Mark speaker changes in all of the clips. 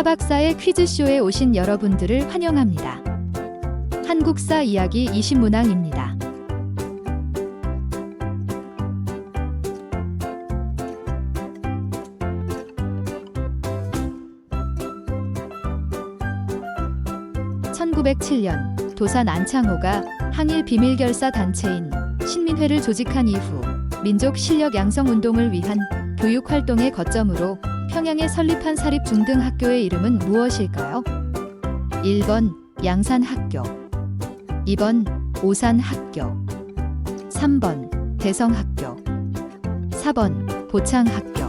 Speaker 1: 타박사의 퀴즈쇼에 오신 여러분들을 환영합니다. 한국사 이야기 20문항입니다. (1907년) 도산 안창호가 항일 비밀결사 단체인 신민회를 조직한 이후 민족 실력 양성 운동을 위한 교육 활동의 거점으로 평양에 설립한 사립 중등 학교의 이름은 무엇일까요? 1번 양산학교 2번 오산학교 3번 대성학교 4번 보창학교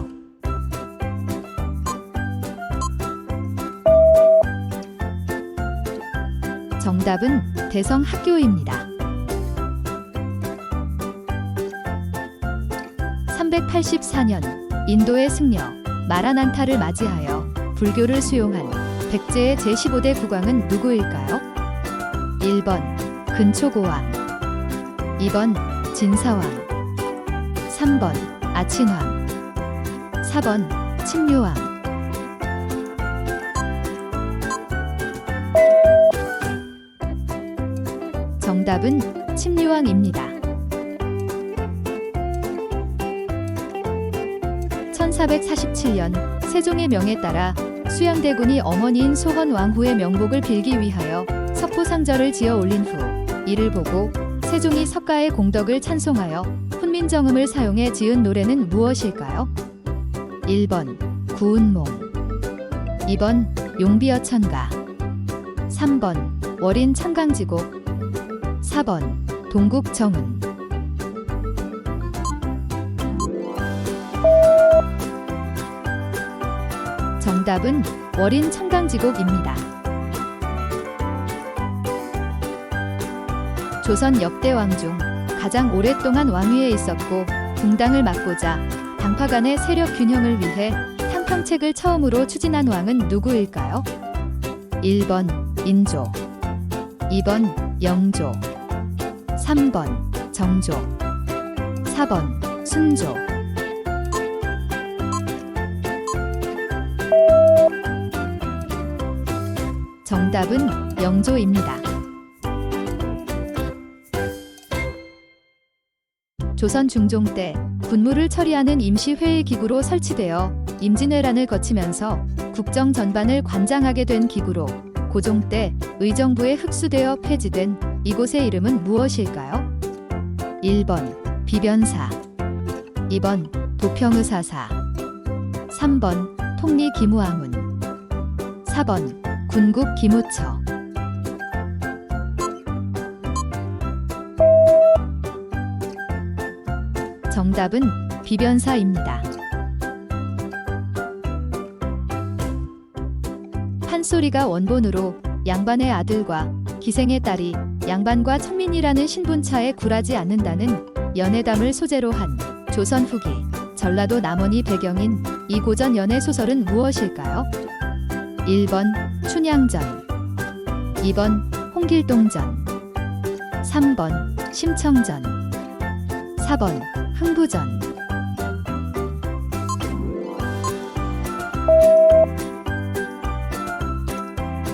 Speaker 1: 정답은 대성학교입니다. 384년 인도의 승려 마라난타를 맞이하여 불교를 수용한 백제의 제15대 국왕은 누구일까요? 1번 근초고왕 2번 진사왕 3번 아친왕 4번 침묘왕 정답은 침류왕입니다. 1447년 세종의 명에 따라 수양대군이 어머니인 소헌 왕후의 명복을 빌기 위하여 석포상절을 지어 올린 후 이를 보고 세종이 석가의 공덕을 찬송하여 훈민정음을 사용해 지은 노래는 무엇일까요? 1번 구운몽 2번 용비어천가 3번 월인 청강지곡 4번 동국정은 정답은 월인 청강지곡입니다. 조선 역대 왕 중 가장 오랫동안 왕위에 있었고 동당을 맡고자 당파 간의 세력 균형을 위해 탕평책을 처음으로 추진한 왕은 누구일까요? 1번 인조 2번 영조 3번 정조 4번 순조 정답은 영조입니다. 조선 중종 때 군무를 처리하는 임시회의 기구로 설치되어 임진왜란을 거치면서 국정 전반을 관장하게 된 기구로 고종 때 의정부에 흡수되어 폐지된 이곳의 이름은 무엇일까요? 1번 비변사 2번 도평의사사 3번 통리기무아문 4번 군국 기무처 정답은 비변사입니다. 판소리가 원본으로 양반의 아들과 기생의 딸이 양반과 천민이라는 신분차에 굴하지 않는다는 연애담을 소재로 한 조선 후기 전라도 남원이 배경인 이 고전 연애 소설은 무엇일까요? 1번 춘향전 2번 홍길동전 3번 심청전 4번 흥부전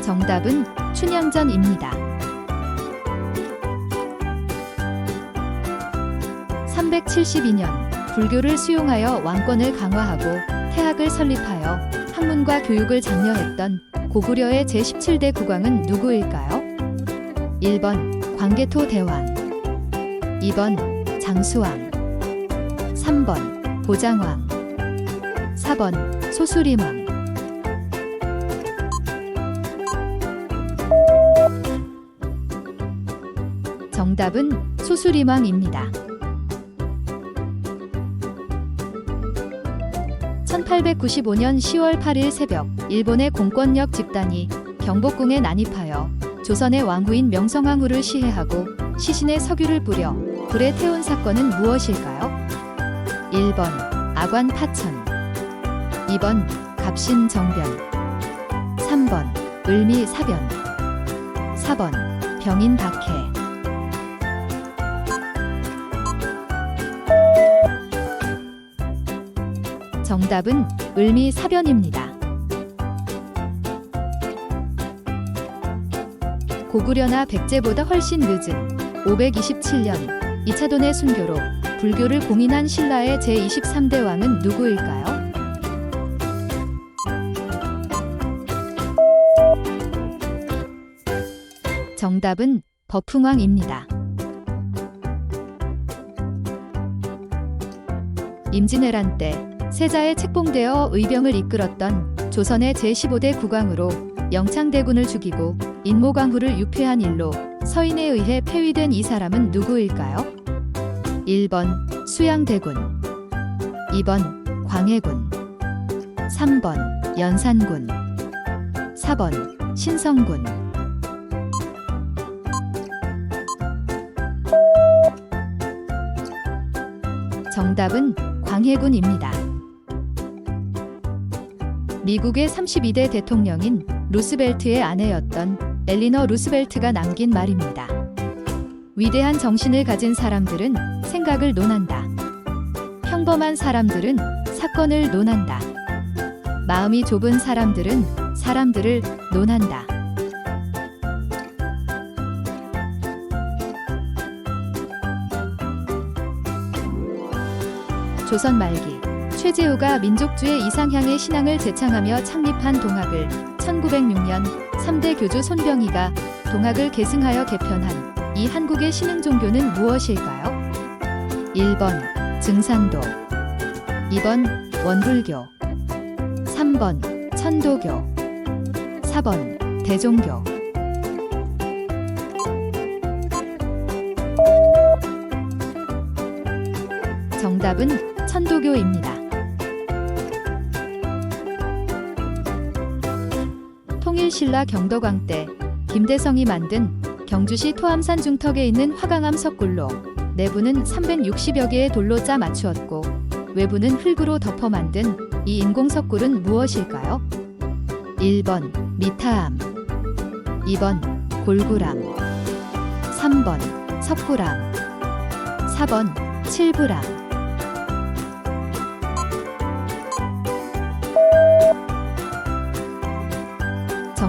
Speaker 1: 정답은 춘향전입니다. 372년 불교를 수용하여 왕권을 강화하고 태학을 설립하여 학문과 교육을 장려했던 고구려의 제17대 국왕은 누구일까요? 1번 광개토 대왕 2번 장수왕 3번 보장왕 4번 소수림왕 정답은 소수림왕입니다. 1895년 10월 8일 새벽 일본의 공권력 집단이 경복궁에 난입하여 조선의 왕후인 명성황후를 시해하고 시신에 석유를 뿌려 불에 태운 사건은 무엇일까요? 1번 아관 파천. 2번 갑신 정변. 3번 을미 사변. 4번 병인 박해 정답은 을미사변입니다. 고구려나 백제보다 훨씬 늦은 527년 이차돈의 순교로 불교를 공인한 신라의 제23대 왕은 누구일까요? 정답은 버풍왕입니다. 임진왜란 때 세자에 책봉되어 의병을 이끌었던 조선의 제15대 국왕으로 영창대군을 죽이고 인모광후를 유폐한 일로 서인에 의해 폐위된 이 사람은 누구일까요? 1번 수양대군 2번 광해군 3번 연산군 4번 신성군 정답은 광해군입니다. 미국의 32대 대통령인 루스벨트의 아내였던 엘리너 루스벨트가 남긴 말입니다. 위대한 정신을 가진 사람들은 생각을 논한다. 평범한 사람들은 사건을 논한다. 마음이 좁은 사람들은 사람들을 논한다. 조선 말기. 최재우가 민족주의 이상향의 신앙을 제창하며 창립한 동학을 1906년 3대 교주 손병희가 동학을 계승하여 개편한 이 한국의 신흥 종교는 무엇일까요? 1번 증산도. 2번 원불교. 3번 천도교. 4번 대종교. 정답은 천도교입니다. 통일신라 경덕왕 때 김대성이 만든 경주시 토암산 중턱에 있는 화강암 석굴로 내부는 360여 개의 돌로 짜 맞추었고 외부는 흙으로 덮어 만든 이 인공 석굴은 무엇일까요? 1번 미타암 2번 골구람 3번 석굴암 4번 칠부람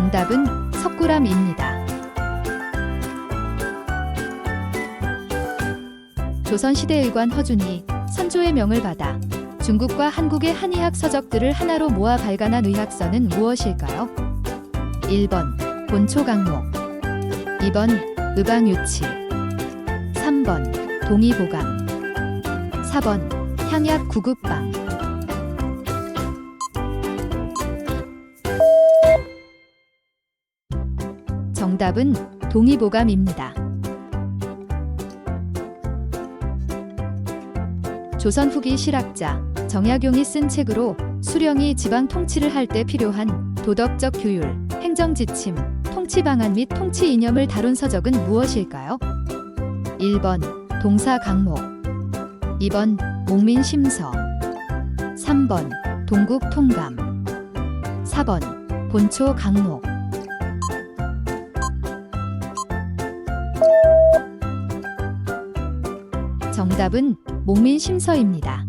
Speaker 1: 정답은 석굴암입니다. 조선시대의관 허준이 선조의 명을 받아 중국과 한국의 한의학 서적들을 하나로 모아 발간한 의학서는 무엇일까요? 1번 본초강목 2번 의방유치 3번 동의보감 4번 향약 구급방 정답은 동의보감입니다. 조선 후기 실학자 정약용이 쓴 책으로 수령이 지방 통치를 할 때 필요한 도덕적 규율, 행정 지침, 통치 방안 및 통치 이념을 다룬 서적은 무엇일까요? 1번 동사 강목 2번 목민 심서 3번 동국 통감 4번 본초 강목 정답은 목민 심서입니다.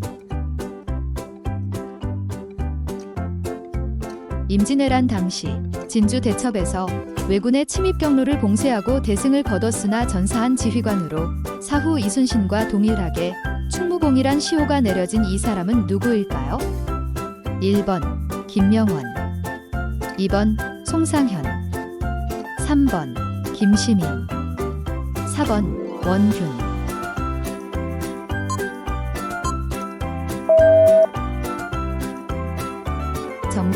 Speaker 1: 임진왜란 당시 진주 대첩에서 왜군의 침입 경로를 봉쇄하고 대승을 거뒀으나 전사한 지휘관으로 사후 이순신과 동일하게 충무공이란 시호가 내려진 이 사람은 누구일까요? 1번 김명원 2번 송상현 3번 김시민 4번 원균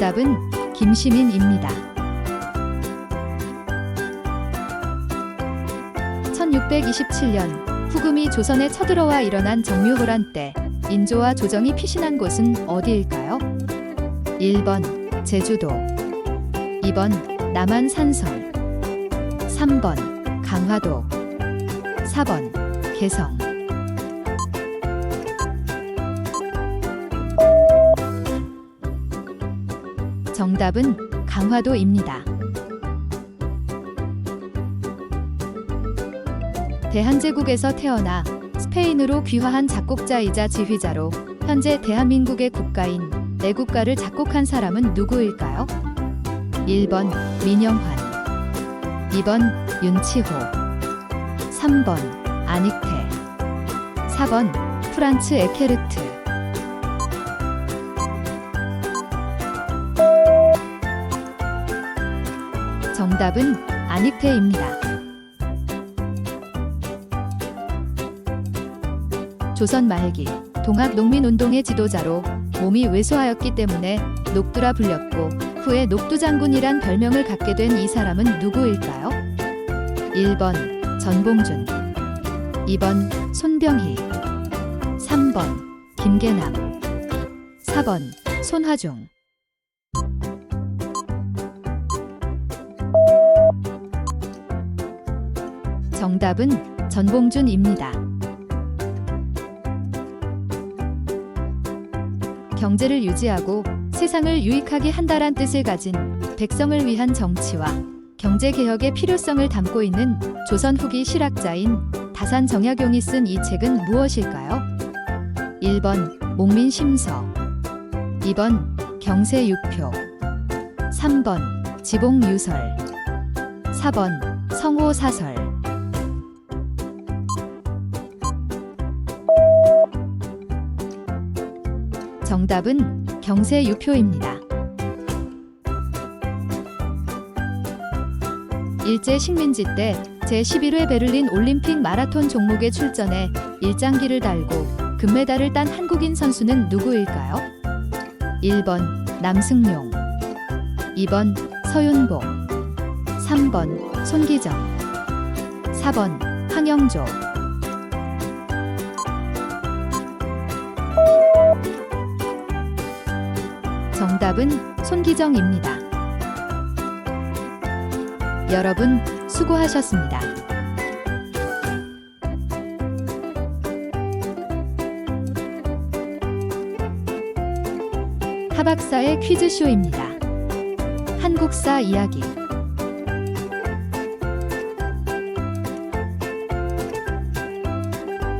Speaker 1: 정답은 김시민입니다. 1627년 후금이 조선에 쳐들어와 일어난 정묘호란 때 인조와 조정이 피신한 곳은 어디일까요? 1번 제주도 2번 남한 산성 3번 강화도 4번 개성 정답은 강화도입니다. 대한제국에서 태어나 스페인으로 귀화한 작곡자이자 지휘자로 현재 대한민국의 국가인 애국가를 작곡한 사람은 누구일까요? 1번 민영환 2번 윤치호 3번 아닉테 4번 프란츠 에케르트 정답은 아닉테입니다. 조선 말기 동학 농민운동의 지도자로 몸이 왜소하였기 때문에 녹두라 불렸고 후에 녹두장군이란 별명을 갖게 된 이 사람은 누구일까요? 1번 전봉준 2번 손병희 3번 김계남 4번 손화종 정답은 전봉준입니다. 경제를 유지하고 세상을 유익하게 한다란 뜻을 가진 백성을 위한 정치와 경제 개혁의 필요성을 담고 있는 조선 후기 실학자인 다산 정약용이 쓴 이 책은 무엇일까요? 1번 목민심서 2번 경세육표 3번 지봉유설 4번 성호사설 정답은 경세 유표입니다. 일제 식민지 때 제11회 베를린 올림픽 마라톤 종목에 출전해 일장기를 달고 금메달을 딴 한국인 선수는 누구일까요? 1번 남승용 2번 서윤복 3번 손기정 4번 황영조 정답은 손기정입니다. 여러분 수고하셨습니다. 하박사의 퀴즈쇼입니다. 한국사 이야기